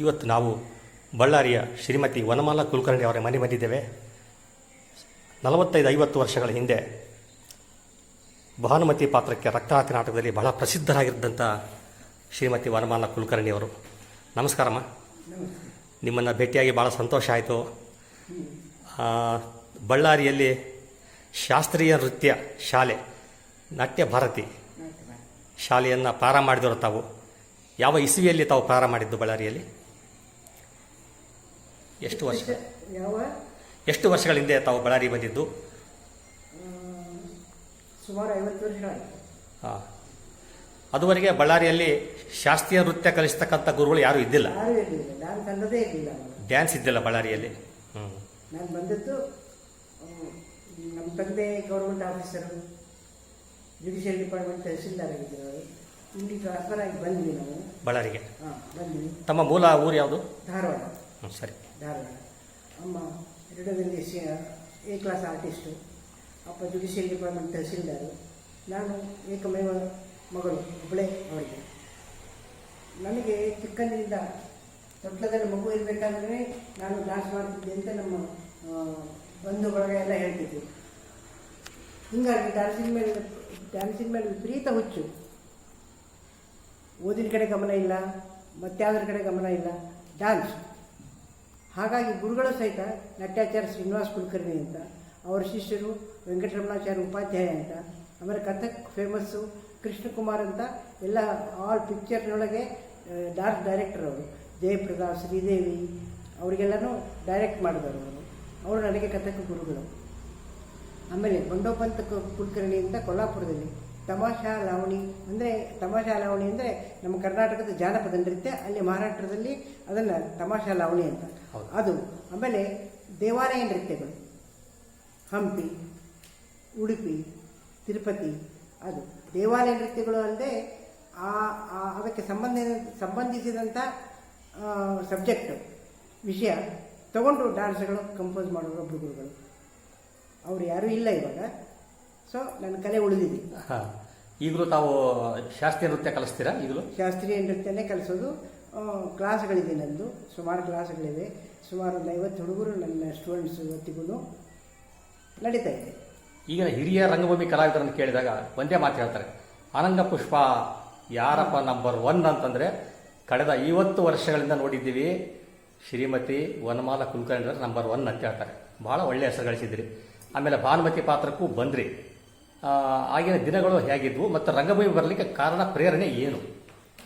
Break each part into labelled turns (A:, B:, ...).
A: ಇವತ್ತು ನಾವು ಬಳ್ಳಾರಿಯ ಶ್ರೀಮತಿ ವನಮಾಲಾ ಕುಲಕರ್ಣಿ ಅವರ ಮನೆ ಬಂದಿದ್ದೇವೆ. ನಲವತ್ತೈದು ಐವತ್ತು ವರ್ಷಗಳ ಹಿಂದೆ ಭಾನುಮತಿ ಪಾತ್ರಕ್ಕೆ ರಕ್ತನಾಥ ನಾಟಕದಲ್ಲಿ ಬಹಳ ಪ್ರಸಿದ್ಧರಾಗಿದ್ದಂಥ ಶ್ರೀಮತಿ ವನಮಾಲಾ ಕುಲಕರ್ಣಿ ಅವರು. ನಮಸ್ಕಾರಮ್ಮ ನಿಮ್ಮನ್ನು ಭೇಟಿಯಾಗಿ ಭಾಳ ಸಂತೋಷ ಆಯಿತು. ಬಳ್ಳಾರಿಯಲ್ಲಿ ಶಾಸ್ತ್ರೀಯ ನೃತ್ಯ ಶಾಲೆ, ನಾಟ್ಯ ಭಾರತಿ ಶಾಲೆಯನ್ನು ಪ್ರಾರಂಭ ಮಾಡಿದವರು ತಾವು. ಯಾವ ಇಸುವಿಯಲ್ಲಿ ತಾವು ಪ್ರಾರಂಭ ಮಾಡಿದ್ದು ಬಳ್ಳಾರಿಯಲ್ಲಿ? ಎಷ್ಟು ವರ್ಷ?
B: ಯಾವ?
A: ಎಷ್ಟು ವರ್ಷಗಳ ಹಿಂದೆ ತಾವು ಬಳ್ಳಾರಿ ಬಂದಿದ್ದು?
B: ಸುಮಾರು ಐವತ್ತು ವರ್ಷ
A: ಹಾಂ. ಅದುವರೆಗೆ ಬಳ್ಳಾರಿಯಲ್ಲಿ ಶಾಸ್ತ್ರೀಯ ನೃತ್ಯ ಕಲಿಸ್ತಕ್ಕಂಥ ಗುರುಗಳು ಯಾರೂ ಇದ್ದಿಲ್ಲ? ಡ್ಯಾನ್ಸ್ ಇದ್ದಿಲ್ಲ ಬಳ್ಳಾರಿಯಲ್ಲಿ?
B: ನಾನು ಬಂದದ್ದು ನಮ್ಮ ತಂದೆ government officer judicial department tahsildar ಆಗಿದ್ದರು ಇಲ್ಲಿ ಟ್ರಾನ್ಸ್ಫರ್ ಆಗಿ ಬಂದ್ವಿ ನಾವು.
A: ಬಳ್ಳಾರಿಗೆ?
B: ಹಾಂ ಬಂದ್ವಿ.
A: ತಮ್ಮ ಮೂಲ ಊರು ಯಾವುದು?
B: ಧಾರವಾಡ.
A: ಹ್ಞೂ ಸರಿ.
B: ಧಾರವಾಡ ಅಮ್ಮ ಎರಡರಲ್ಲಿ ಸಿ, ಎ ಕ್ಲಾಸ್ ಆರ್ಟಿಸ್ಟು. ಅಪ್ಪ ಜುಡಿಷಿಯಲ್ ಡಿಪಾರ್ಟ್ಮೆಂಟ್ ತಹಸೀಲ್ದಾರು. ನಾನು ಏಕಮೇವ ಮಗಳು, ಒಬ್ಬಳೇ ಅವರಿಗೆ ನನಗೆ ಚಿಕ್ಕಂದಿನಿಂದ ತೊಟ್ಲದಲ್ಲಿ ಮಗು ಇರಬೇಕಾದ್ರೆ ನಾನು ಡಾನ್ಸ್ ಮಾಡ್ತಿದ್ದೆ ಅಂತ ನಮ್ಮ ಬಂಧುಗಳಿಗೆಲ್ಲ ಹೇಳ್ತಿದ್ದೆ ಹೀಗಾಗಿ ಡ್ಯಾನ್ಸಿನ ಮೇಲೆ ಡ್ಯಾನ್ಸಿನ ಮೇಲೆ ವಿಪರೀತ ಹುಚ್ಚು. ಓದಿನ ಕಡೆ ಗಮನ ಇಲ್ಲ ಮತ್ತಾದ್ರ ಕಡೆ ಗಮನ ಇಲ್ಲ ಡ್ಯಾನ್ಸ್ ಹಾಗಾಗಿ ಗುರುಗಳು ಸಹಿತ ನಟ್ಯಾಚಾರ್ಯ ಶ್ರೀನಿವಾಸ್ ಕುಲಕರ್ಣಿ ಅಂತ, ಅವರ ಶಿಷ್ಯರು ವೆಂಕಟರಮಣಾಚಾರ್ಯ ಉಪಾಧ್ಯಾಯ ಅಂತ, ಆಮೇಲೆ ಕಥಕ್ ಫೇಮಸ್ಸು ಕೃಷ್ಣಕುಮಾರ್ ಅಂತ, ಎಲ್ಲ ಆಲ್ ಪಿಕ್ಚರ್ನೊಳಗೆ ಡಾರ್ಕ್ ಡೈರೆಕ್ಟರ್ ಅವರು. ಜಯಪ್ರದಾ, ಶ್ರೀದೇವಿ, ಅವರಿಗೆಲ್ಲನೂ ಡೈರೆಕ್ಟ್ ಮಾಡಿದವರು ಅವರು. ಅವರು ನನಗೆ ಕಥಕ್ ಗುರುಗಳು. ಆಮೇಲೆ ಬಂಡೋಪಂತ ಕುಲಕರ್ಣಿ ಅಂತ ಕೊಲ್ಲಾಪುರದಲ್ಲಿ ತಮಾಷಾ ಲಾವಣಿ ಅಂದರೆ ತಮಾಷಾ ಲಾವಣಿ ಅಂದರೆ ನಮ್ಮ ಕರ್ನಾಟಕದ ಜಾನಪದ ನೃತ್ಯ ಅಲ್ಲಿ ಮಹಾರಾಷ್ಟ್ರದಲ್ಲಿ ಅದನ್ನು ತಮಾಷಾ ಲಾವಣಿ ಅಂತ.
A: ಹೌದು.
B: ಅದು. ಆಮೇಲೆ ದೇವಾಲಯ ನೃತ್ಯಗಳು. ಹಂಪಿ ಉಡುಪಿ ತಿರುಪತಿ ಅದು. ದೇವಾಲಯ ನೃತ್ಯಗಳು ಅಂದರೆ ಆ ಅದಕ್ಕೆ ಸಂಬಂಧ ಸಂಬಂಧಿಸಿದಂಥ ಸಬ್ಜೆಕ್ಟು ವಿಷಯ. ತಗೊಂಡು ಡ್ಯಾನ್ಸ್ಗಳು ಕಂಪೋಸ್ ಮಾಡೋರು ಹುಡುಗರುಗಳು ಅವರು ಯಾರೂ ಇಲ್ಲ ಇವಾಗ. ಸೊ ನನ್ನ ಕಲೆ ಉಳಿದಿದೆ.
A: ಈಗಲೂ ತಾವು ಶಾಸ್ತ್ರೀಯ ನೃತ್ಯ ಕಲಿಸ್ತೀರಾ ಈಗಲೂ?
B: ಶಾಸ್ತ್ರೀಯ ನೃತ್ಯನೇ ಕಲಿಸೋದು. ಕ್ಲಾಸ್ಗಳಿದೆ ನಂದು. ಸುಮಾರು ಕ್ಲಾಸ್ಗಳಿವೆ. ಸುಮಾರು ಒಂದು ಐವತ್ತು ಹುಡುಗರು ನನ್ನ ಸ್ಟೂಡೆಂಟ್ಸ್ ಇವತ್ತಿಗೂ ನಡೀತಾ ಇದೆ.
A: ಈಗಿನ ಹಿರಿಯ ರಂಗಭೂಮಿ ಕಲಾವಿದರನ್ನು ಕೇಳಿದಾಗ ಒಂದೇ ಮಾತು ಹೇಳ್ತಾರೆ. ಅನಂಗ ಪುಷ್ಪ ಯಾರಪ್ಪ ನಂಬರ್ ಒನ್ ಅಂತಂದರೆ ಕಳೆದ ಐವತ್ತು ವರ್ಷಗಳಿಂದ ನೋಡಿದ್ದೀವಿ. ಶ್ರೀಮತಿ ವನಮಾಲ ಕುಲಕರ್ಣಿ ನಂಬರ್ ಒನ್ ಅಂತ ಹೇಳ್ತಾರೆ. ಭಾಳ ಒಳ್ಳೆಯ ಹೆಸರು ಗಳಿಸಿದ್ರಿ ಆಮೇಲೆ ಭಾನುಮತಿ ಪಾತ್ರಕ್ಕೂ ಬಂದ್ರಿ. ಆಗಿನ ದಿನಗಳು ಹೇಗಿದ್ವು ಮತ್ತು ರಂಗಭೂಮಿ ಬರಲಿಕ್ಕೆ ಕಾರಣ, ಪ್ರೇರಣೆ ಏನು?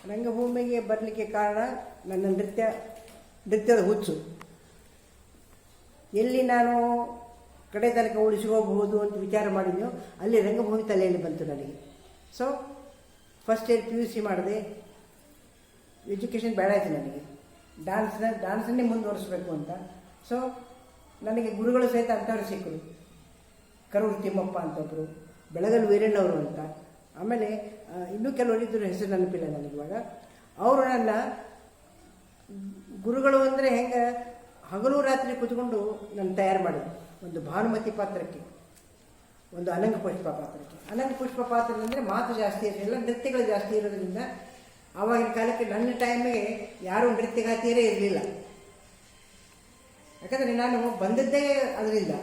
B: ರಂಗಭೂಮಿಗೆ ಬರಲಿಕ್ಕೆ ಕಾರಣ ನನ್ನ ನೃತ್ಯ, ನೃತ್ಯದ ಹುಚ್ಚು. ಎಲ್ಲಿ ನಾನು ಕಡೆ ತನಕ ಉಳಿಸ್ಕೋಬಹುದು ಅಂತ ವಿಚಾರ ಮಾಡಿದ್ನೋ, ಅಲ್ಲಿ ರಂಗಭೂಮಿ ತಲೆಯಲ್ಲಿ ಬಂತು ನನಗೆ. So first year P U C ಮಾಡಿದೆ. ಎಜುಕೇಷನ್ ಬೇಡ ಆಯಿತು ನನಗೆ. ಡ್ಯಾನ್ಸ್ನ ಡ್ಯಾನ್ಸನ್ನೇ ಮುಂದುವರಿಸಬೇಕು ಅಂತ. ಸೊ ನನಗೆ ಗುರುಗಳು ಸಹಿತ ಅಂಥವ್ರು ಸಿಕ್ಕರು. ಕರೂರು ತಿಮ್ಮಪ್ಪ ಅಂತ ಬೆಳಗಲ್ ವೀರಣ್ಣವರು ಅಂತ. ಆಮೇಲೆ ಇನ್ನೂ ಕೆಲವರು ಇದ್ರ ಹೆಸರು ನೆನಪಿಲ್ಲ ನನಗಿವಾಗ ಅವರು ನನ್ನ ಗುರುಗಳು ಅಂದರೆ ಹೆಂಗೆ, ಹಗಲು ರಾತ್ರಿ ಕೂತ್ಕೊಂಡು ನಾನು ತಯಾರು ಮಾಡಿದ್ದೆ ಒಂದು ಭಾನುಮತಿ ಪಾತ್ರಕ್ಕೆ, ಒಂದು ಅನಂಗ ಪುಷ್ಪ ಪಾತ್ರಕ್ಕೆ. ಅನಂಗ ಪುಷ್ಪ ಪಾತ್ರ ಅಂದರೆ ಮಾತು ಜಾಸ್ತಿ ಇರಲಿಲ್ಲ, ನೃತ್ಯಗಳು ಜಾಸ್ತಿ ಇರೋದ್ರಿಂದ ಆವಾಗಿನ ಕಾಲಕ್ಕೆ ನನ್ನ ಟೈಮಿಗೆ ಯಾರೂ ನೃತ್ಯಗಾತಿಯರೇ ಇರಲಿಲ್ಲ. ಯಾಕಂದರೆ ನಾನು ಬಂದದ್ದೇ ಅದರಿಂದ.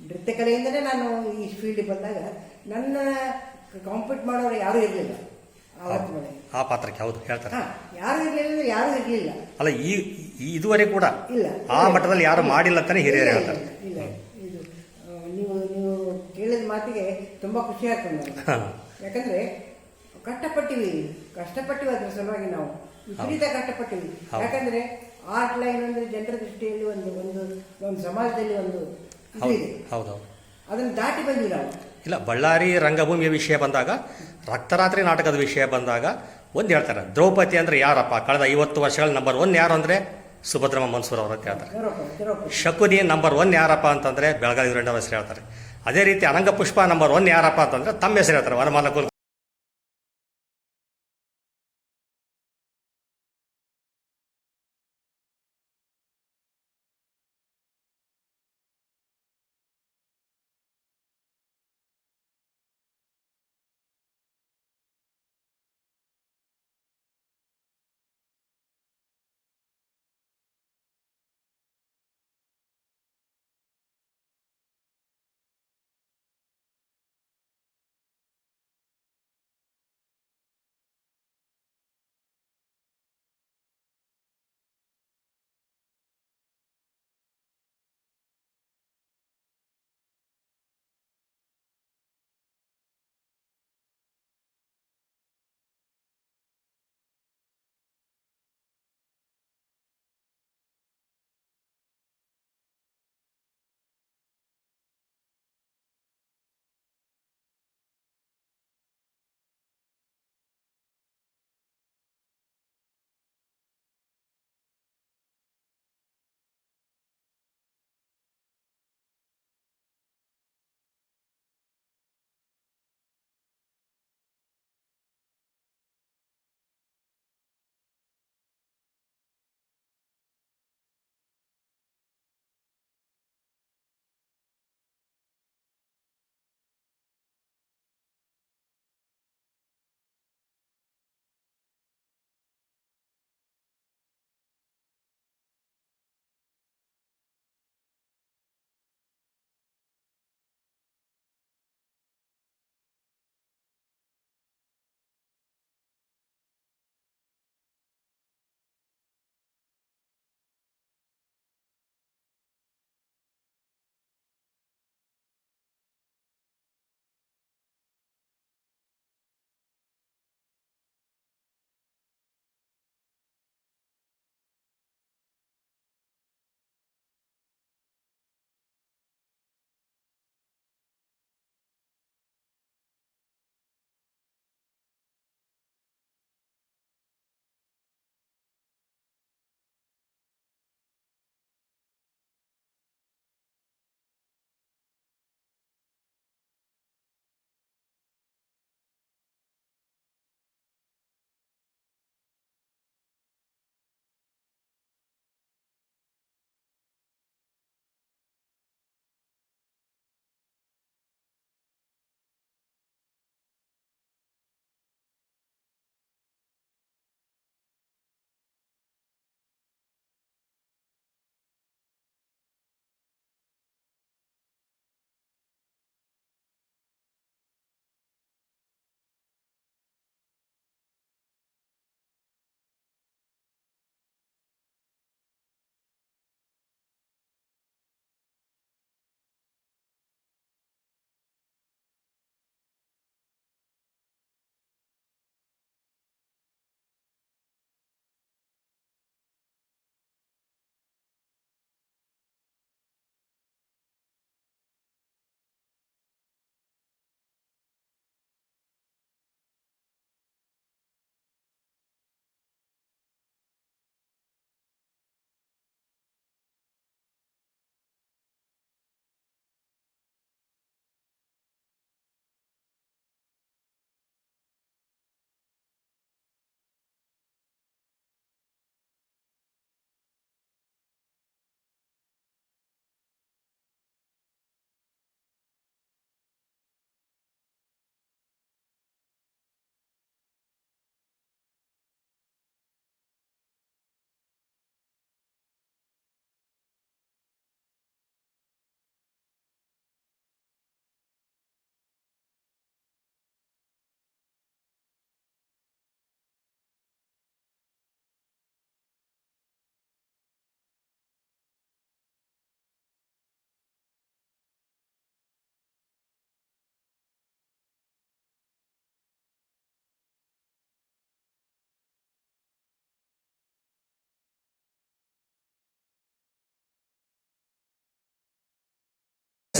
B: ನೃತ್ಯ ಕಲೆಯಿಂದಲೇ ನಾನು ಈ ಫೀಲ್ಡಿಗೆ ಬಂದಾಗ ನನ್ನ ಕಾಂಪೀಟ್ ಮಾಡೋರು ಯಾರೂ ಇರಲಿಲ್ಲ
A: ಆ ಪಾತ್ರಕ್ಕೆ ಹೌದು ಹೇಳ್ತಾರೆ.
B: ಯಾರು ಇರಲಿಲ್ಲ ಯಾರು ಇರಲಿಲ್ಲ.
A: ಅಲ್ಲ ಈ ಇದುವರೆಗೂ ಇದುವರೆಗೆ ಕೂಡ
B: ಇಲ್ಲ
A: ಆ ಮಟ್ಟದಲ್ಲಿ ಯಾರು ಮಾಡಿಲ್ಲ ಅಂತಾನೆ ಹಿರಿಯರು ಹೇಳ್ತಾರೆ.
B: ಇಲ್ಲ. ಇದು ನೀವು ನೀವು ಕೇಳಿದ ಮಾತಿಗೆ ತುಂಬ ಖುಷಿ ಆಗ್ತದೆ. ಯಾಕಂದ್ರೆ ಕಷ್ಟಪಟ್ಟಿವಿ ಕಷ್ಟಪಟ್ಟಿವಿ ಅದ್ರ ಸಲುವಾಗಿ ನಾವು. ವಿಪರೀತ ಕಷ್ಟಪಟ್ಟಿವಿ. ಯಾಕಂದ್ರೆ ಆರ್ಟ್ ಲೈನ್ ಅಂದ್ರೆ ಜನರ ದೃಷ್ಟಿಯಲ್ಲಿ ಒಂದು ಒಂದು ಒಂದು ಸಮಾಜದಲ್ಲಿ ಒಂದು ಇದು
A: ಹೌದು
B: ಇದೆ
A: ಹೌದೌದು
B: ಅದನ್ನು ದಾಟಿ ಬಂದ್ವಿ ನಾವು
A: ಇಲ್ಲ ಬಳ್ಳಾರಿ ರಂಗಭೂಮಿಯ ವಿಷಯ ಬಂದಾಗ ರಕ್ತರಾತ್ರಿ ನಾಟಕದ ವಿಷಯ ಬಂದಾಗ ಒಂದು ಹೇಳ್ತಾರೆ. ದ್ರೌಪದಿ ಅಂದ್ರೆ ಯಾರಪ್ಪ? ಕಳೆದ ಐವತ್ತು ವರ್ಷಗಳ ನಂಬರ್ ಒನ್ ಯಾರು ಅಂದ್ರೆ? ಸುಭದ್ರಮ್ಮ ಮನ್ಸೂರ್ ಅವರು ಅಂತ ಹೇಳ್ತಾರೆ. ಶಕುನಿ ನಂಬರ್ ಒನ್ ಯಾರಪ್ಪ ಅಂತಂದ್ರೆ ಬೆಳಗಾವಿ ಹೆಸರು ಹೇಳ್ತಾರೆ. ಅದೇ ರೀತಿ ಅನಂಗ ಪುಷ್ಪ ನಂಬರ್ ಒನ್ ಯಾರಪ್ಪ ಅಂತಂದ್ರೆ ತಮ್ಮ ಹೆಸರು ಹೇಳ್ತಾರೆ ವನಮಾಲ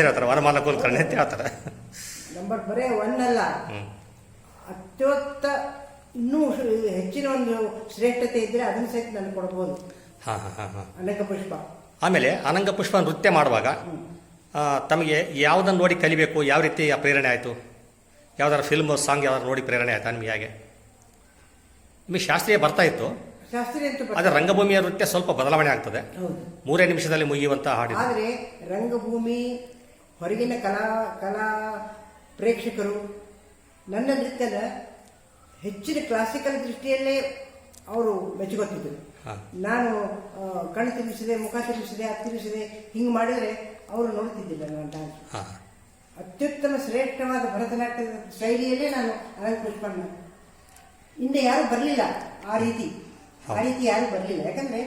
A: ಹೆಸರು ಹೇಳ್ತಾರೆ ವನಮಾಲ ಕುಲಕರ್ಣಿ ಅಂತ ಹೇಳ್ತಾರೆ.
B: ನಂಬರ್ ಬರೇ ಒನ್ ಅಲ್ಲ. ಅತ್ಯುತ್ತ ಇನ್ನೂ ಹೆಚ್ಚಿನ ಒಂದು ಶ್ರೇಷ್ಠತೆ ಇದ್ರೆ ಅದನ್ನು ಸಹಿತ ನಾನು ಕೊಡ್ಬೋದು.
A: ಹಾಂ ಹಾಂ ಹಾಂ ಹಾಂ.
B: ಅನೇಕ ಪುಷ್ಪ.
A: ಆಮೇಲೆ ಅನಂಗ ಪುಷ್ಪ ನೃತ್ಯ ಮಾಡುವಾಗ ತಮಗೆ ಯಾವುದನ್ನು ನೋಡಿ ಕಲಿಬೇಕು ಯಾವ ರೀತಿ ಆ ಪ್ರೇರಣೆ ಆಯಿತು? ಯಾವ್ದಾರು ಫಿಲ್ಮ್ ಸಾಂಗ್ ಯಾವ್ದಾರು ನೋಡಿ ಪ್ರೇರಣೆ ಆಯ್ತಾ ನಿಮಗೆ ಹಾಗೆ? ನಿಮಗೆ ಶಾಸ್ತ್ರೀಯ ಬರ್ತಾ ಇತ್ತು.
B: ಶಾಸ್ತ್ರೀಯ ಅಂತ ಬರ್ತದೆ.
A: ಆದರೆ ರಂಗಭೂಮಿಯ ನೃತ್ಯ ಸ್ವಲ್ಪ ಬದಲಾವಣೆ ಆಗ್ತದೆ.
B: ಹೌದು.
A: ಮೂರೇ ನಿಮಿಷದಲ್ಲಿ ಮುಗಿಯುವಂಥ ಹಾಡಿದೆ
B: ಆದರೆ ರಂಗಭೂಮಿ ಹೊರಗಿನ ಕಲಾ ಕಲಾ ಪ್ರೇಕ್ಷಕರು ನನ್ನ ನೃತ್ಯದ ಹೆಚ್ಚಿನ ಕ್ಲಾಸಿಕಲ್ ದೃಷ್ಟಿಯಲ್ಲೇ ಅವರು ಮೆಚ್ಚುಗೊತ್ತಿದ್ದರು. ನಾನು ಕಣ್ಣು ತಿರುಗಿಸಿದೆ ಮುಖ ತಿರುಗಿಸಿದೆ ಅದು ತಿರುಗಿಸಿದೆ ಹಿಂಗೆ ಮಾಡಿದರೆ ಅವರು ನೋಡ್ತಿದ್ದಿಲ್ಲ ನನ್ನ ಡ್ಯಾನ್ಸ್ ಅತ್ಯುತ್ತಮ ಶ್ರೇಷ್ಠವಾದ ಭರತನಾಟ್ಯದ ಶೈಲಿಯಲ್ಲೇ ನಾನು ಅನಂತ ಪುಷ್ಪಣ್ಣ ಹಿಂದೆ ಯಾರು ಬರಲಿಲ್ಲ ಆ ರೀತಿ. ಆ ರೀತಿ ಯಾರು ಬರಲಿಲ್ಲ. ಯಾಕಂದ್ರೆ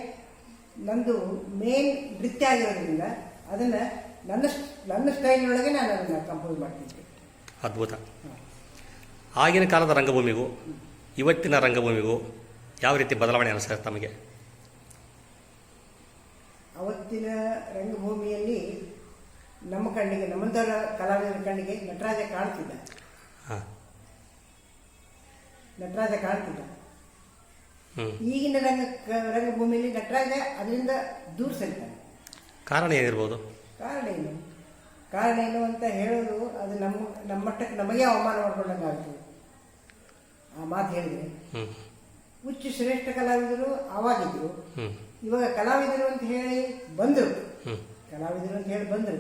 B: ನಂದು ಮೇನ್ ನೃತ್ಯ ಆಗಿರೋದ್ರಿಂದ ಅದನ್ನ ನನ್ನ ನನ್ನ ಸ್ಟೈಲ್ ಒಳಗೆ ನಾನು ಅದನ್ನು ಕಂಪೋಸ್ ಮಾಡ್ತಿದ್ದೆ.
A: ಅದ್ಭುತ. ಆಗಿನ ಕಾಲದ ರಂಗಭೂಮಿಗೂ ಇವತ್ತಿನ ರಂಗಭೂಮಿಗೂ ಯಾವ ರೀತಿ ಬದಲಾವಣೆ ಅನಿಸ್ತದೆ ತಮಗೆ?
B: ಅವತ್ತಿನ ರಂಗಭೂಮಿಯಲ್ಲಿ ನಮ್ಮ ಕಣ್ಣಿಗೆ ನಮ್ಮಂತರ ಕಲಾವಿದರ ಕಣ್ಣಿಗೆ ನಟರಾಜ ಕಾಣ್ತಿದ್ದ.
A: ಹಾಂ.
B: ನಟರಾಜ ಕಾಣ್ತಿದ್ದ. ಈಗಿನ ರಂಗ ರಂಗಭೂಮಿಯಲ್ಲಿ ನಟರಾಜ ಅದರಿಂದ ದೂರ ಸರಿತಾನೆ.
A: ಕಾರಣ ಏನಿರ್ಬೋದು?
B: ಕಾರಣ ಏನು? ಕಾರಣ ಏನು ಅಂತ ಹೇಳೋದು ಅದು ನಮ್ಮ ನಮ್ಮ ಮಟ್ಟಕ್ಕೆ ನಮಗೆ ಅವಮಾನ ಮಾಡ್ಕೊಂಡಂಗೆ ಆಗ್ತದೆ ಆ ಮಾತು ಹೇಳಿದ್ರೆ ಉಚ್ಚ ಶ್ರೇಷ್ಠ ಕಲಾವಿದರು ಆವಾಗಿದ್ರು ಇವಾಗ ಕಲಾವಿದರು ಅಂತ ಹೇಳಿ ಬಂದರು. ಕಲಾವಿದರು ಅಂತ ಹೇಳಿ ಬಂದರು.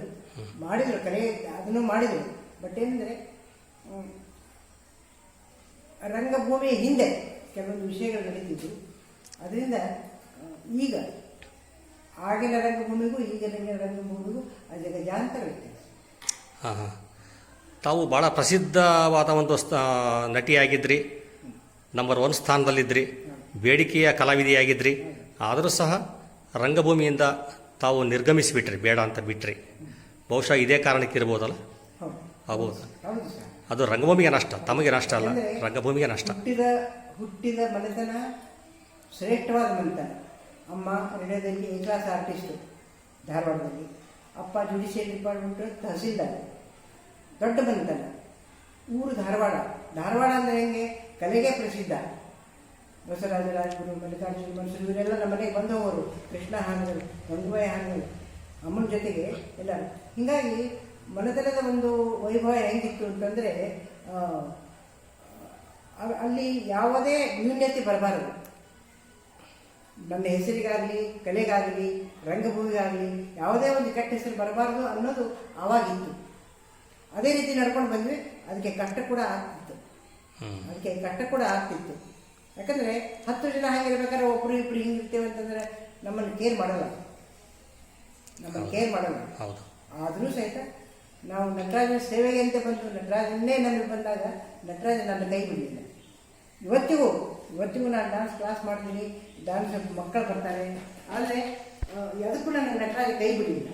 B: ಮಾಡಿದರು ಕಲೆ ಅದನ್ನು ಮಾಡಿದರು. ಬಟ್ ಏನಂದರೆ ರಂಗಭೂಮಿಯ ಹಿಂದೆ ಕೆಲವೊಂದು ವಿಷಯಗಳು ನಡೀತಿದ್ವು. ಅದರಿಂದ ಈಗ ಆಗಿನ ರಂಗಭೂಮಿಗೂ ಈಗಿನ ರಂಗಭೂಮಿಗೂ ಅಲ್ಲಿ ಗಜಾಂತರ ವ್ಯತ್ಯಾಸ.
A: ಹಾಂ ಹಾಂ. ತಾವು ಭಾಳ ಪ್ರಸಿದ್ಧವಾದ ಒಂದು ನಟಿಯಾಗಿದ್ರಿ. ನಂಬರ್ ಒನ್ ಸ್ಥಾನದಲ್ಲಿದ್ದಿರಿ ಬೇಡಿಕೆಯ ಕಲಾವಿದೆಯಾಗಿದ್ರಿ. ಆದರೂ ಸಹ ರಂಗಭೂಮಿಯಿಂದ ತಾವು ನಿರ್ಗಮಿಸಿಬಿಟ್ರಿ ಬೇಡ ಅಂತ ಬಿಟ್ರಿ. ಬಹುಶಃ ಇದೇ ಕಾರಣಕ್ಕೆ ಇರ್ಬೋದಲ್ಲ? ಆಗ್ಬೋದು. ಅದು ರಂಗಭೂಮಿಗೆ ನಷ್ಟ ತಮಗೆ ನಷ್ಟ ಅಲ್ಲ. ರಂಗಭೂಮಿಗೆ ನಷ್ಟ.
B: ಹುಟ್ಟಿದ ಹುಟ್ಟಿದ ಮನೆತನ ಶ್ರೇಷ್ಠವಾದ ಮನೆತನ. ಅಮ್ಮ ರೇಡಿಯೋದಲ್ಲಿ ಎ ಕ್ಲಾಸ್ ಆರ್ಟಿಸ್ಟು ಧಾರವಾಡದಲ್ಲಿ. ಅಪ್ಪ ಜುಡಿಷಿಯಲ್ ಡಿಪಾರ್ಟ್ಮೆಂಟು ತಹಸೀಲ್ದಾರ್, ದೊಡ್ಡ ಮನೆತನ ಊರು ಧಾರವಾಡ. ಧಾರವಾಡ ಅಂದರೆ ಹೆಂಗೆ? ಕಲೆಗೆ ಪ್ರಸಿದ್ಧ. ಬಸವರಾಜ ರಾಜಗುರು ಮಲ್ಲಿಕಾರ್ಜುನ ಮನುಷ್ಯರು ಇವರೆಲ್ಲ ನಮ್ಮ ಮನೆಗೆ ಬಂದವರು. ಕೃಷ್ಣ ಹಾನಗಲ್, ಗಂಗೂಬಾಯಿ ಹಾನಗಲ್, ಅಮ್ಮನ ಜೊತೆಗೆ ಎಲ್ಲ ಹೀಗಾಗಿ ಮನೆತನದ ಒಂದು ವೈಭವ ಹೆಂಗಿತ್ತು ಅಂತಂದರೆ ಅಲ್ಲಿ ಯಾವುದೇ ನ್ಯೂನ್ಯತೆ ಬರಬಾರದು. ನನ್ನ ಹೆಸರಿಗಾಗಲಿ ಕಲೆಗಾಗಲಿ ರಂಗಭೂಮಿಗಾಗಲಿ ಯಾವುದೇ ಒಂದು ಕೆಟ್ಟ ಹೆಸರು ಬರಬಾರ್ದು ಅನ್ನೋದು ಆವಾಗಿತ್ತು. ಅದೇ ರೀತಿ ನಡ್ಕೊಂಡು ಬಂದ್ವಿ ಅದಕ್ಕೆ ಕಷ್ಟ ಕೂಡ ಆಗ್ತಿತ್ತು. ಅದಕ್ಕೆ ಕಷ್ಟ ಕೂಡ ಆಗ್ತಿತ್ತು. ಯಾಕಂದರೆ ಹತ್ತು ಜನ ಹಾಗಿರ್ಬೇಕಾದ್ರೆ ಒಬ್ಬರು ಇಬ್ರು ಹಿಂಗಿರ್ತೇವೆ ಅಂತಂದರೆ ನಮ್ಮನ್ನು ಕೇರ್ ಮಾಡಲ್ಲ. ನಮ್ಮನ್ನು ಕೇರ್ ಮಾಡಲ್ಲ. ಆದರೂ ಸಹಿತ ನಾವು ನಟರಾಜನ ಸೇವೆಗೆ ಅಂತ ಬಂದು ನಟರಾಜನ್ನೇ ನಮಗೆ ಬಂದಾಗ ನಟರಾಜ ನನ್ನ ಕೈ ಬಿಡಲಿಲ್ಲ ಇವತ್ತಿಗೂ ಇವತ್ತಿಗೂ ನಾನು ಡ್ಯಾನ್ಸ್ ಕ್ಲಾಸ್ ಮಾಡ್ತೀನಿ. ಡಾನ್ಸ್ ಮಕ್ಕಳು ಬರ್ತಾರೆ. ಆದರೆ ಅದಕ್ಕೂ ನನಗೆ ನಟರಾಗಿ ಕೈ ಬಿಡಲಿಲ್ಲ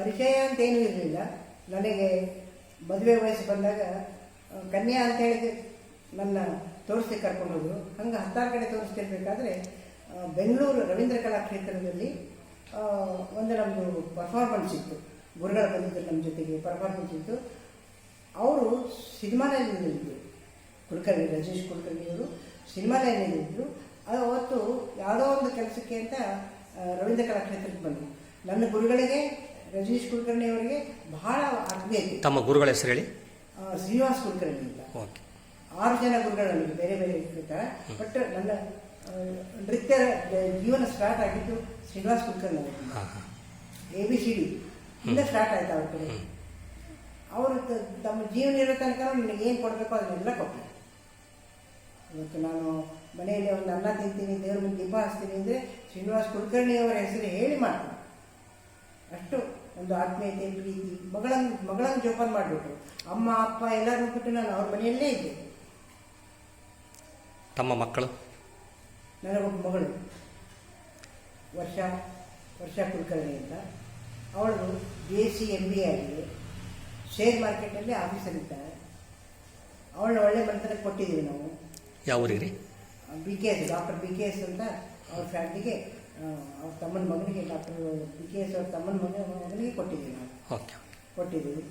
B: ಪರಿಚಯ ಅಂತ ಏನೂ ಇರಲಿಲ್ಲ. ನನಗೆ ಮದುವೆ ವಯಸ್ಸು ಬಂದಾಗ ಕನ್ಯಾ ಅಂತ ಹೇಳಿ ನನ್ನ ತೋರಿಸ್ಲಿಕ್ಕೆ ಕರ್ಕೊಂಡು ಹೋದ್ರು ಹಂಗೆ ಹತ್ತಾರು ಕಡೆ ತೋರಿಸ್ತಿರ್ಬೇಕಾದ್ರೆ ಬೆಂಗಳೂರು ರವೀಂದ್ರ ಕಲಾ ಕ್ಷೇತ್ರದಲ್ಲಿ ಒಂದು ನಮ್ಮದು ಪರ್ಫಾರ್ಮೆನ್ಸ್ ಇತ್ತು. ಗುರುಗಳು ಬಂದಿದ್ದರು ನಮ್ಮ ಜೊತೆಗೆ ಪರ್ಫಾರ್ಮೆನ್ಸ್ ಇತ್ತು. ಅವರು ಸಿನಿಮಾನಲ್ಲಿದ್ದರು ಕುಲಕರ್ಣಿ ರಜೇಶ್ ಕುಲಕರ್ಣಿಯವರು ಸಿನಿಮಾನಲ್ಲಿದ್ದರು ಅದು ಅವತ್ತು ಯಾವುದೋ ಒಂದು ಕೆಲಸಕ್ಕೆ ಅಂತ ರವೀಂದ್ರ ಕಲಾ ಕ್ಷೇತ್ರಕ್ಕೆ ಬಂದರು. ನನ್ನ ಗುರುಗಳಿಗೆ ರಜನೀಶ್ ಕುಲಕರ್ಣಿ ಅವರಿಗೆ ಬಹಳ ಆತ್ಮೀಯತೆ
A: ತಮ್ಮ ಗುರುಗಳ ಹೆಸರು ಹೇಳಿ.
B: ಶ್ರೀನಿವಾಸ್ ಕುಲಕರ್ಣಿ ಅಂತ.
A: ಓಕೆ.
B: ಆರು ಜನ ಗುರುಗಳು ನನಗೆ ಬೇರೆ ಬೇರೆ ಇರ್ತಾರೆ. ಬಟ್ ನನ್ನ ನೃತ್ಯ ಜೀವನ ಸ್ಟಾರ್ಟ್ ಆಗಿದ್ದು Srinivas Kulkarni A B C D ಇಂದ ಸ್ಟಾರ್ಟ್ ಆಯ್ತು ಅವ್ರ ಕಡೆ. ಅವರು ತಮ್ಮ ಜೀವನ ಇರೋ ತನಕ ನನಗೆ ಏನು ಕೊಡಬೇಕು ಅದನ್ನೆಲ್ಲ ಕೊಟ್ಟರು ಇವತ್ತು ನಾನು ಮನೆಯಲ್ಲಿ ಒಂದು ಅನ್ನ ತಿಂತೀನಿ ದೇವ್ರ ಮುಂದೆ ದೀಪ ಹಚ್ತೀನಿ ಅಂದರೆ ಶ್ರೀನಿವಾಸ್ ಕುಲಕರ್ಣಿ ಅವರ ಹೆಸರು ಹೇಳಿ ಮಾಡ್ತೀನಿ ಅಷ್ಟು ಒಂದು ಆತ್ಮೀಯತೆ ಪ್ರೀತಿ ಮಗಳನ್ನ ಮಗಳನ್ನ ಜೋಪಾನ ಮಾಡಿಬಿಟ್ರು ಅಮ್ಮ ಅಪ್ಪ ಎಲ್ಲರೂ ಬಿಟ್ಟು ನಾನು ಅವ್ರ ಮನೆಯಲ್ಲೇ ಇದ್ದೆ.
A: ತಮ್ಮ ಮಕ್ಕಳು?
B: ನನಗೊಬ್ಬ ಮಗಳು. ವರ್ಷ ವರ್ಷ ಕುಲಕರ್ಣಿ ಅಂತ. ಅವಳು B S C M B ಆಗಿದೆ ಶೇರ್ ಮಾರ್ಕೆಟಲ್ಲಿ ಆಫೀಸರ್ ಇದ್ದಾರೆ ಅವಳನ್ನ ಒಳ್ಳೆ ಮಂತ್ರ ಕೊಟ್ಟಿದ್ದೀವಿ ನಾವು.
A: ಯಾವ ಊರಿಗೆ
B: B K S doctor B K S ಅಂತ ಅವ್ರ ಫ್ಯಾಮಿಲಿಗೆ ಅವ್ರ ತಮ್ಮನ ಮಗನಿಗೆ ಡಾಕ್ಟರ್ ಬಿ ಕೆ ಎಸ್ ಅವ್ರ ತಮ್ಮನ ಮಗ ಮಗನಿಗೆ ಕೊಟ್ಟಿದ್ದೀವಿ ನಾವು
A: ಓಕೆ.
B: ಕೊಟ್ಟಿದ್ದೀವಿ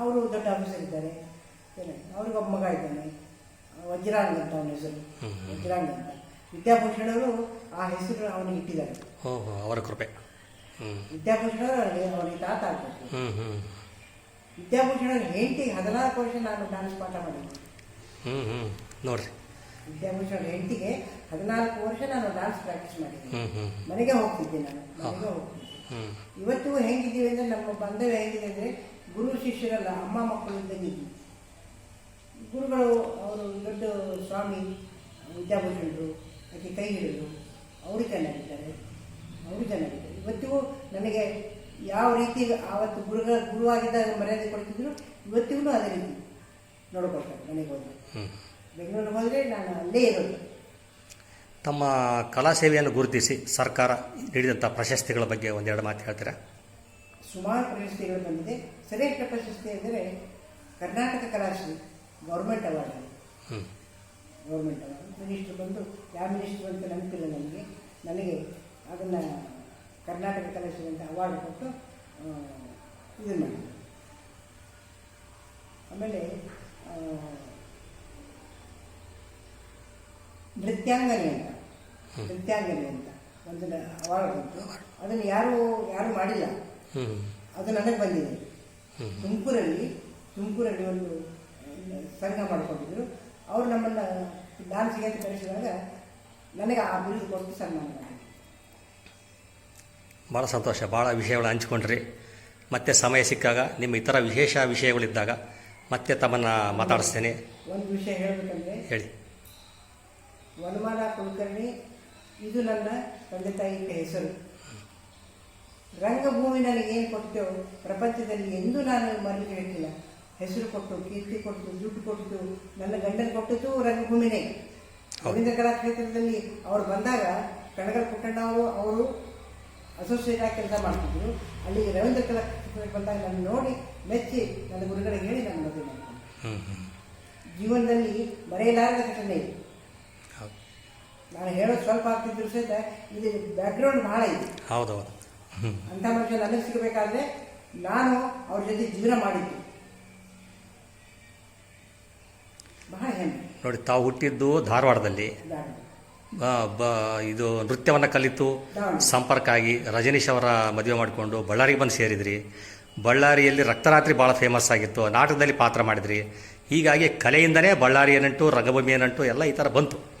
B: ಅವರು ದೊಡ್ಡ ಆಫೀಸರ್ ಇದ್ದಾರೆ. ಅವ್ರಿಗೆ ಒಬ್ಬ ಮಗ ಇದ್ದಾನೆ. ವಜ್ರಾಂಗ್ ಅಂತ ಅವನ ಹೆಸರು. ವಜ್ರಾಂಗ್ ಅಂತ. ವಿದ್ಯಾಭೂಷಣ್ ಅವರು ಆ ಹೆಸರು ಅವನಿಗೆ ಇಟ್ಟಿದ್ದಾರೆ.
A: ಅವರ ಕೃಪೆ.
B: ವಿದ್ಯಾಭೂಷಣ ಅವನಿಗೆ ತಾತ ಆಗ್ಬೇಕು. ವಿದ್ಯಾಭೂಷಣ ಹೆಂಡತಿ ಹದಿನಾಲ್ಕು ವರ್ಷ ನಾನು ಡಾನ್ಸ್ ಪಾಠ ಮಾಡಿದ್ದೆ
A: ಹ್ಞೂ ಹ್ಞೂ ನೋಡಿರಿ.
B: ವಿದ್ಯಾಭೂಷಣ್ ಎಂಟಿಗೆ ಹೆಂಡತಿಗೆ ಹದಿನಾಲ್ಕು ವರ್ಷ ನಾನು ಡಾನ್ಸ್ ಪ್ರಾಕ್ಟೀಸ್
A: ಮಾಡಿದ್ದೀನಿ.
B: ಮನೆಗೆ ಹೋಗ್ತಿದ್ದೆ ನಾನು. ಮನೆಗೆ ಹೋಗ್ತಿದ್ದೆ. ಇವತ್ತು ಹೆಂಗಿದ್ದೀವಿ ಅಂದರೆ ನಮ್ಮ ಬಾಂಧವ್ಯ ಹೇಗಿದೆ ಅಂದರೆ ಗುರು ಶಿಷ್ಯರಲ್ಲ ಅಮ್ಮ ಮಕ್ಕಳು ಗುರುಗಳು ಅವರು ದೊಡ್ಡ ಸ್ವಾಮಿ ವಿದ್ಯಾಭೂಷಣರು ಅದಕ್ಕೆ ಕೈ ಹಿಡಿದ್ರು. ಅವರು ಚೆನ್ನಾಗಿದ್ದಾರೆ. ಅವರು ಚೆನ್ನಾಗಿದ್ದಾರೆ. ಇವತ್ತಿಗೂ ನನಗೆ ಯಾವ ರೀತಿ ಆವತ್ತು ಗುರುಗಳ ಗುರುವಾಗಿದ್ದಾಗ ಮರ್ಯಾದೆ ಕೊಡ್ತಿದ್ರು ಇವತ್ತಿಗೂ ಅದೇ ರೀತಿ ನೋಡ್ಕೊಳ್ತಾರೆ ನನಗೆ ಹೋದ್ರೆ ಬೆಂಗಳೂರಿಗೆ ಹೋದರೆ ನಾನು ಅಲ್ಲೇ ಇರೋದು.
A: ತಮ್ಮ ಕಲಾ ಸೇವೆಯನ್ನು ಗುರುತಿಸಿ ಸರ್ಕಾರ ನೀಡಿದಂಥ ಪ್ರಶಸ್ತಿಗಳ ಬಗ್ಗೆ ಒಂದೆರಡು ಮಾತು ಹೇಳ್ತೀರಾ?
B: ಸುಮಾರು ಪ್ರಶಸ್ತಿಗಳು ಬಂದಿದೆ. ಶ್ರೇಷ್ಠ ಪ್ರಶಸ್ತಿ ಅಂದರೆ Karnataka Kalashri government award government award. Minister ಬಂದು ಯಾವ ಮಿನಿಸ್ಟ್ರು ಅಂತ ನೆನಪಿಲ್ಲ ನನಗೆ. ನನಗೆ ಅದನ್ನು ಕರ್ನಾಟಕ ಕಲಾಶ್ರೀ ಅಂತ ಅವಾರ್ಡ್ ಕೊಟ್ಟು ಇದು ಮಾಡಿದ್ರು. ಆಮೇಲೆ ಆ, ನೃತ್ಯಾಂಗನೆ ಅಂತ. ನೃತ್ಯಾಂಗನೆ ಅಂತ. ಒಂದು ಅವಾರ್ಡ್ ಬಂತು. ಅದನ್ನು ಯಾರು ಯಾರು ಮಾಡಿಲ್ಲ. ಅದು ನನಗೆ ಬಂದಿದೆ. ತುಮಕೂರಲ್ಲಿ ತುಮಕೂರಲ್ಲಿ ಒಂದು ಸಂಘ ಮಾಡಿಕೊಂಡಿದ್ರು. ಅವರು ನಮ್ಮನ್ನು ಡಾನ್ಸ್ಗೆ ಅಂತ ಕರೆಸಿದಾಗ ನನಗೆ ಆ ಬಿರುದು ಕೊಟ್ಟು ಸನ್ಮಾನ
A: ಭಾಳ ಸಂತೋಷ. ಭಾಳ ವಿಷಯಗಳು ಹಂಚ್ಕೊಂಡ್ರಿ. ಮತ್ತೆ ಸಮಯ ಸಿಕ್ಕಾಗ ನಿಮ್ಮ ಇತರ ವಿಶೇಷ ವಿಷಯಗಳಿದ್ದಾಗ ಮತ್ತೆ ತಮ್ಮನ್ನು ಮಾತಾಡಿಸ್ತೇನೆ.
B: ಒಂದು ವಿಷಯ ಹೇಳಬೇಕಂದ್ರೆ
A: ಹೇಳಿ.
B: ವನಮಾಲ ಕುಲಕರ್ಣಿ ಇದು ನನ್ನ ತಂದೆ ತಾಯಿ ಹೆಸರು. ರಂಗಭೂಮಿ ನನಗೆ ಏನು ಕೊಡ್ತೇವೋ ಪ್ರಪಂಚದಲ್ಲಿ ಎಂದೂ ನಾನು ಹೇಳ್ತಿಲ್ಲ ಹೆಸರು ಕೊಟ್ಟು ಕೀರ್ತಿ ಕೊಟ್ಟು ದುಡ್ಡು ಕೊಟ್ಟು ನನ್ನ ಗಂಡನ ಕೊಟ್ಟದ್ದು ರಂಗಭೂಮಿನೇ. ರವೀಂದ್ರ ಕಲಾಕ್ಷೇತ್ರದಲ್ಲಿ ಅವರು ಬಂದಾಗ ಕಣಗಳ ಪುಟ್ಟಣ್ಣ ಅವರು ಅವರು ಅಸೋಸಿಯೇಟ್ ಆಗಿ ಕೆಲಸ ಮಾಡ್ತಿದ್ರು. ಅಲ್ಲಿ ರವೀಂದ್ರ ಕಲಾಕ್ಷೇತ್ರಕ್ಕೆ ಬಂದಾಗ ನಾನು ನೋಡಿ ಮೆಚ್ಚಿ ನನ್ನ ಗುರುಗಳಿಗೆ ಹೇಳಿ ನಾನು ಮದುವೆ ಜೀವನದಲ್ಲಿ ಮರೆಯಲಾರದ ಘಟನೆ ಇದು. ನಾನು ಹೇಳೋದು ಸ್ವಲ್ಪ ಆಗ್ತಿದ್ರು ಸಹಿತ ಇದು ಬ್ಯಾಕ್ಗ್ರೌಂಡ್ ಬಹಳ ಇದೆ.
A: ಹೌದೌದು.
B: ಅಂಥ ಮನುಷ್ಯ ನನಗೆ ಸಿಗಬೇಕಾದ್ರೆ ನಾನು ಅವ್ರ ಜೊತೆ ಜೀವನ ಮಾಡಿದ್ದೆ. ಬಹಳ ಹೆಮ್ಮೆ.
A: ನೋಡಿ ತಾವು ಹುಟ್ಟಿದ್ದು ಧಾರವಾಡದಲ್ಲಿ. ಬ- ಇದು ನೃತ್ಯವನ್ನು ಕಲಿತು. ಸಂಪರ್ಕ ಆಗಿ ರಜನೀಶ್ ಅವರ ಮದುವೆ ಮಾಡಿಕೊಂಡು ಬಳ್ಳಾರಿಗೆ ಬಂದು ಸೇರಿದ್ರಿ. ಬಳ್ಳಾರಿಯಲ್ಲಿ ರಕ್ತರಾತ್ರಿ ಭಾಳ ಫೇಮಸ್ ಆಗಿತ್ತು. ನಾಟಕದಲ್ಲಿ ಪಾತ್ರ ಮಾಡಿದ್ರಿ. ಹೀಗಾಗಿ ಕಲೆಯಿಂದನೇ ಬಳ್ಳಾರಿ ಏನಂಟು ರಂಗಭೂಮಿ ಏನಂಟು ಎಲ್ಲ ಈ ಥರ ಬಂತು.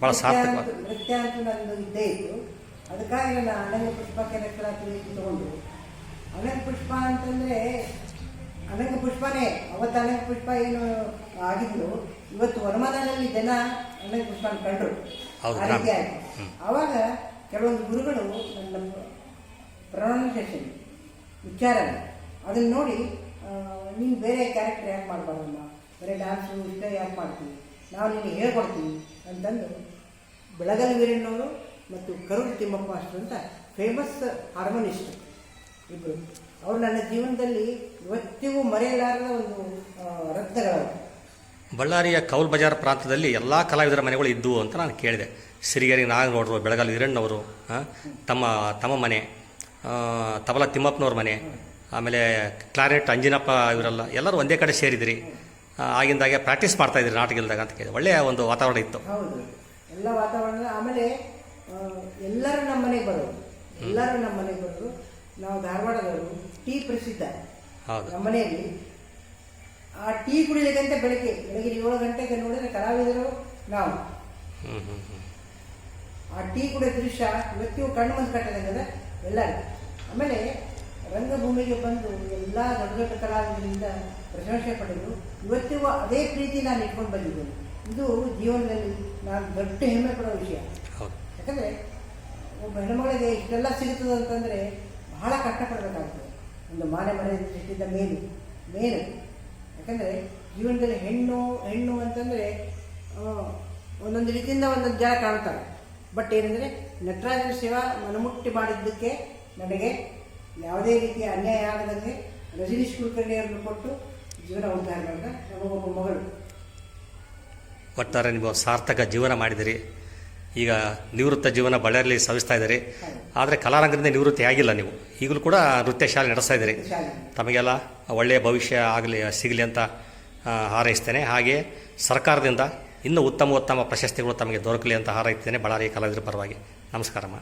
A: ಭಾಳ
B: ಸಾರ್ಥಕ ನೃತ್ಯ ಅಂತೂ ನಂದು ಇದ್ದೇ ಇತ್ತು. ಅದಕ್ಕಾಗಿ ನನ್ನ ಅನಂಗ ಪುಷ್ಪ ಕೆರೆಕ್ರಾತಿ ತಗೊಂಡು. ಅನಂಗ ಪುಷ್ಪ ಅಂತಂದರೆ ಅನಂಗ ಪುಷ್ಪನೇ. ಅವತ್ತು ಅನಂಗ ಪುಷ್ಪ ಏನು ಆಗಿದ್ದು ಇವತ್ತು ವರಮಾನದಲ್ಲಿ ಜನ ಅನಂಗ ಪುಷ್ಪನ ಕಂಡ್ರು. ಆವಾಗ ಕೆಲವೊಂದು ಗುರುಗಳು ನನ್ನ ಪ್ರೊನೌನ್ಸಿಯೇಷನ್ ಉಚ್ಚಾರಣೆ ಅದನ್ನು ನೋಡಿ ನೀನು ಬೇರೆ ಕ್ಯಾರೆಕ್ಟರ್ ಯಾಕೆ ಮಾಡಬಾರ್ದಮ್ಮ? ಬೇರೆ ಡ್ಯಾನ್ಸು ಇಷ್ಟ ಯಾಕೆ ಮಾಡ್ತೀವಿ ನಾವು ನಿನಗೆ ಹೇಳ್ಕೊಡ್ತೀವಿ ಅಂತಂದು ಬೆಳಗಲ್ ವೀರಣ್ಣವರು ಮತ್ತು ಕರುಣ್ ತಿಮ್ಮಪ್ಪ ಅಷ್ಟು ಅಂತ ಫೇಮಸ್ ಹಾರ್ಮೋನಿಸ್ಟ್ ಇಬ್ಬರು ಅವರು ನನ್ನ ಜೀವನದಲ್ಲಿ ಇವತ್ತಿಗೂ ಮರೆಯಲಾರದ ಒಂದು ರತ್ನಗಳವರು
A: ಬಳ್ಳಾರಿಯ ಕೌಲ್ ಬಜಾರ್ ಪ್ರಾಂತದಲ್ಲಿ ಎಲ್ಲ ಕಲಾವಿದರ ಮನೆಗಳು ಇದ್ದವು ಅಂತ ನಾನು ಕೇಳಿದೆ. ಸಿರಿಗೆರೆ ನಾಗನೋಡ್ರು ಬೆಳಗಾಲಿ ವೀರಣ್ಣವರು ತಮ್ಮ ತಮ್ಮ ಮನೆ ತಬಲ ತಿಮ್ಮಪ್ಪನವ್ರ ಮನೆ ಆಮೇಲೆ ಕ್ಲಾರೆಟ್ ಅಂಜಿನಪ್ಪ ಇವರೆಲ್ಲ ಎಲ್ಲರೂ ಒಂದೇ ಕಡೆ ಸೇರಿದಿರಿ. ಆಗಿಂದಾಗೆ ಪ್ರಾಕ್ಟೀಸ್ ಮಾಡ್ತಾ ಇದ್ರಿ ನಾಟಕ ಇಲ್ದಾಗ ಅಂತ ಕೇಳಿದೆ. ಒಳ್ಳೆಯ ಒಂದು ವಾತಾವರಣ ಇತ್ತು.
B: ಎಲ್ಲ ವಾತಾವರಣ ಆಮೇಲೆ ಎಲ್ಲರೂ ನಮ್ಮ ಮನೆಗೆ ಬರೋರು. ಎಲ್ಲರೂ ನಮ್ಮ ಮನೆಗೆ ಬರೋರು. ನಾವು ಧಾರವಾಡದವರು ಟೀ ಪ್ರಸಿದ್ಧ. ನಮ್ಮ ಮನೆಯಲ್ಲಿ. ಆ ಟೀ ಕುಡಿಲಿಕ್ಕಂತ ಬೆಳಗ್ಗೆ ಬೆಳಗ್ಗೆ ಏಳು ಗಂಟೆಗೆ ನೋಡಿದ್ರೆ ಕಲಾವಿದರು ನಾವು. ಆ ಟೀ ಕುಡಿಯೋ ದೃಶ್ಯ ಇವತ್ತಿಗೂ ಕಣ್ಣು ಮುಂದೆ ಕಟ್ಟದಂಗದ ಎಲ್ಲರೂ ಆಮೇಲೆ ರಂಗಭೂಮಿಗೆ ಬಂದು ಎಲ್ಲ ದೊಡ್ಡ ದೊಡ್ಡ ಕಲಾವಿದರಿಂದ ಪ್ರಶಂಸೆ ಪಡೆದು ಇವತ್ತಿಗೂ ಅದೇ ಪ್ರೀತಿ ನಾನು ಇಟ್ಕೊಂಡು ಬಂದಿದ್ದೇನೆ. ಇದು ಜೀವನದಲ್ಲಿ ನಾನು ದೊಡ್ಡ ಹೆಮ್ಮೆ ಪಡೋ ವಿಷಯ. ಯಾಕಂದ್ರೆ ಒಬ್ಬ ಹೆಣ್ಮಗಳಿಗೆ ಇಷ್ಟೆಲ್ಲ ಸಿಗುತ್ತದೆ ಅಂತಂದರೆ ಬಹಳ ಕಷ್ಟಪಡಬೇಕಾಗ್ತದೆ. ಒಂದು ಮಾನೆ ಮನೆ ಸಿಟ್ಟಿದ್ದ ಮೇಲು ಮೇಲು. ಯಾಕಂದರೆ ಜೀವನದಲ್ಲಿ ಹೆಣ್ಣು ಹೆಣ್ಣು ಅಂತಂದರೆ ಒಂದೊಂದು ರೀತಿಯಿಂದ ಒಂದೊಂದು ಜನ ಕಾಣ್ತಾರೆ. ಬಟ್ ಏನಂದರೆ ನಟರಾಜನ ಸೇವಾ ಮನಮುಟ್ಟಿ ಮಾಡಿದ್ದಕ್ಕೆ ನನಗೆ ಯಾವುದೇ ರೀತಿಯ ಅನ್ಯಾಯ ಆಗದಂತೆ ರಜನೀಶ್ ಕುಲಕರ್ಣಿಯವರನ್ನು ಕೊಟ್ಟು ಜೀವನ ಉದ್ಧಾರ ಮಾಡಿದ ನಮಗೊಬ್ಬ ಮಗಳು.
A: ಒಟ್ಟಾರೆ ನೀವು ಸಾರ್ಥಕ ಜೀವನ ಮಾಡಿದಿರಿ. ಈಗ ನಿವೃತ್ತ ಜೀವನ ಬಳ್ಳಾರಿಯಲ್ಲಿ ಸವಿಸ್ತಾ ಇದ್ದೀರಿ. ಆದರೆ ಕಲಾರಂಗದಿಂದ ನಿವೃತ್ತಿ ಆಗಿಲ್ಲ ನೀವು. ಈಗಲೂ ಕೂಡ ನೃತ್ಯ ಶಾಲೆ ನಡೆಸ್ತಾ ಇದ್ದೀರಿ. ತಮಗೆಲ್ಲ ಒಳ್ಳೆಯ ಭವಿಷ್ಯ ಆಗಲಿ, ಸಿಗಲಿ ಅಂತ ಹಾರೈಸ್ತೇನೆ. ಹಾಗೆ ಸರ್ಕಾರದಿಂದ ಇನ್ನೂ ಉತ್ತಮ ಉತ್ತಮ ಪ್ರಶಸ್ತಿಗಳು ತಮಗೆ ದೊರಕಲಿ ಅಂತ ಹಾರೈಸ್ತೇನೆ ಬಳ್ಳಾರಿ ಕಲಾವಿದರ ಪರವಾಗಿ. ನಮಸ್ಕಾರಮ್ಮ.